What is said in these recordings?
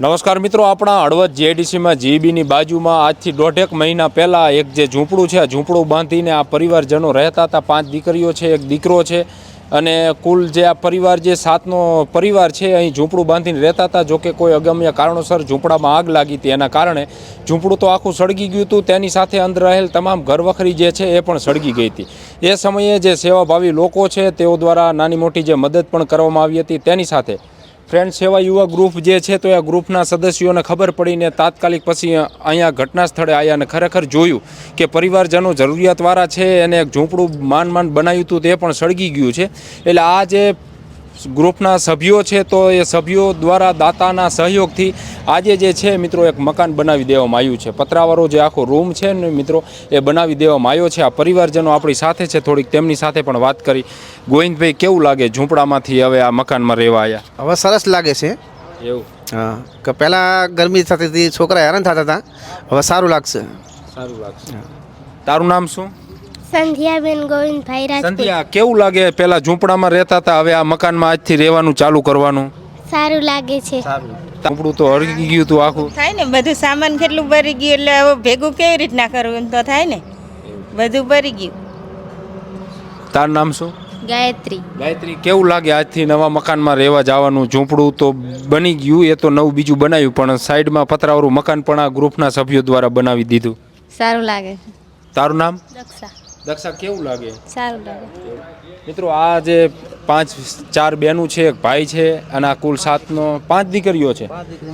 નમસ્કાર મિત્રો, આપણા હળવદ જેડીસીમાં જીબીની બાજુમાં આજથી દોઢેક મહિના પહેલાં એક જે ઝૂંપડું છે, આ ઝૂંપડું બાંધીને આ પરિવારજનો રહેતા હતા. પાંચ દીકરીઓ છે, એક દીકરો છે અને કુલ જે આ પરિવાર જે સાતનો પરિવાર છે, અહીં ઝૂંપડું બાંધીને રહેતા હતા. જોકે કોઈ અગમ્ય કારણોસર ઝૂંપડામાં આગ લાગી હતી. એના કારણે ઝૂંપડું તો આખું સળગી ગયું હતું. તેની સાથે અંદર રહેલ તમામ ઘરવખરી જે છે, એ પણ સળગી ગઈ હતી. એ સમયે જે સેવાભાવી લોકો છે, તેઓ દ્વારા નાની મોટી જે મદદ પણ કરવામાં આવી હતી. તેની સાથે ફ્રેન્ડ સેવા યુવા ગ્રુપ જે છે તો એ ગ્રુપના સદસ્યોને ખબર પડીને તાત્કાલિક પછી અહીંયા ઘટના સ્થળે આવ્યા અને ખરેખર જોયું કે પરિવારજનો જરૂરિયાતવાળા છે એને એક ઝૂંપડું માન માન બનાવ્યું હતું તે પણ સળગી ગયું છે. એટલે આ જે ગ્રુપના સભ્યો છે તો એ સભ્યો દ્વારા દાતાના સહયોગથી આજે જે છે મિત્રો એક મકાન બનાવી દેવામાં આવ્યું છે. પતરાવાળો જે આખો રૂમ છે ને મિત્રો એ બનાવી દેવામાં આવ્યો છે. આ પરિવારજનો આપણી સાથે છે થોડીક તેમની સાથે પણ વાત કરી. ગોવિંદભાઈ કેવું લાગે ઝૂંપડામાંથી હવે આ મકાનમાં રહેવા આવ્યા હવે સરસ લાગે છે. એવું? હા કે પહેલાં ગરમી થતી હતી છોકરા હેરાન થતા હતા. હવે સારું લાગશે. સારું લાગશે. તારું નામ શું? સંધ્યાબેન ગોવિંદભાઈ રાજપૂત સંધ્યા કેવું લાગે? પેલા ઝૂંપડામાં રહેતા હતા હવે આ મકાનમાં આજથી રહેવાનું ચાલુ કરવાનું? સારું લાગે છે. ઝૂંપડું તો હળગી ગયું હતું આખું. થાય ને બધું સામાન કેટલું ભરી ગયું એટલે હવે ભેગું કેવી રીતના કરવું એમ તો થાય ને? બધું ભરી ગયું. તારું નામ શું? ગાયત્રી. ગાયત્રી કેવું લાગે આજથી નવા મકાનમાં રહેવા જવાનું? ઝૂંપડું તો બની ગયું એ તો નવું બીજું બનાવ્યું પણ સાઈડમાં પતરાવાળું મકાન પણ આ ગ્રુપના સભ્યો દ્વારા બનાવી દીધું. સારું લાગે તારું નામ? દક્ષા. દક્ષા કેવું લાગે? સારું લાગે. મિત્રો આ જે પાંચ ચાર બહેનું છે એક ભાઈ છે અને આ કુલ સાતનો પાંચ દીકરીઓ છે.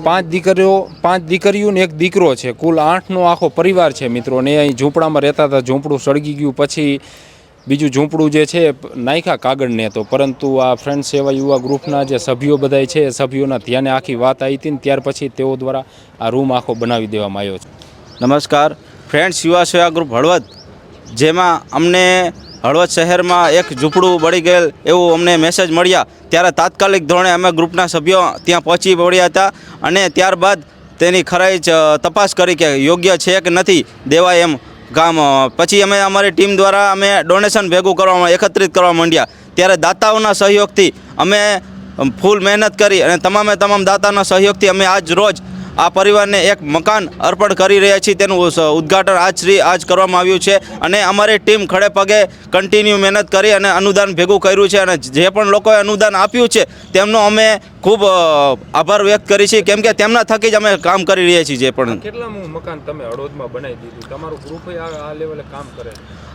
પાંચ દીકરીઓ. પાંચ દીકરીઓ ને એક દીકરો છે. કુલ આઠનો આખો પરિવાર છે મિત્રો. ને અહીં ઝૂંપડામાં રહેતા હતા ઝૂંપડું સળગી ગયું. પછી બીજું ઝૂંપડું જે છે નાખ્યા કાગળને તો. પરંતુ આ ફ્રેન્ડ સેવા યુવા ગ્રુપના જે સભ્યો બધાય છે સભ્યોના ધ્યાને આખી વાત આવી હતી ને ત્યાર પછી તેઓ દ્વારા આ રૂમ આખો બનાવી દેવામાં આવ્યો છે. નમસ્કાર. ફ્રેન્ડ્સ યુવા સેવા ગ્રુપ હળવદ. જેમાં અમને હળવદ શહેરમાં એક ઝૂંપડું બળી ગયેલ એવું અમને મેસેજ મળ્યા. ત્યારે તાત્કાલિક ધોરણે અમે ગ્રુપના સભ્યો ત્યાં પહોંચી પડ્યા હતા અને ત્યારબાદ તેની ખરાઈ તપાસ કરી કે યોગ્ય છે કે નથી દેવાય એમ કામ પછી અમે અમારી ટીમ દ્વારા અમે ડોનેશન ભેગું કરવા એકત્રિત કરવા માંડ્યા. ત્યારે દાતાઓના સહયોગથી અમે, ફૂલ મહેનત કરી અને તમામે તમામ દાતાના સહયોગથી અમે આજ રોજ આ પરિવારને એક મકાન અર્પણ કરી રહ્યા છીએ. તેનું ઉદ્ઘાટન આજ શ્રી, આજ કરવામાં આવ્યું છે. અને અમારી ટીમ ખડે પગે કન્ટિન્યુ મહેનત કરી અને અનુદાન ભેગું કર્યું છે. અને જે પણ લોકોએ અનુદાન આપ્યું છે, તેમનો અમે ખૂબ આભાર વ્યક્ત કરી છે. કેમ કે તેમના થકી જ અમે કામ કરી રહ્યા છીએ જે પણ. કેટલામું મકાન તમે હળવદમાં બનાવી દીધું? તમારું ગ્રુપ આ લેવલે કામ કરે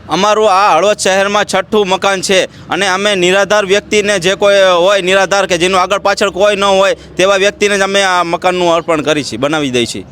અમારું આ હળવદ શહેરમાં છઠ્ઠું મકાન છે અને અમે નિરાધાર વ્યક્તિને જે કોઈ હોય નિરાધાર કે જેનું આગળ પાછળ કોઈ ન હોય તેવા વ્યક્તિને જ અમે આ મકાનનું અર્પણ કરી છીએ બનાવી દઈ છીએ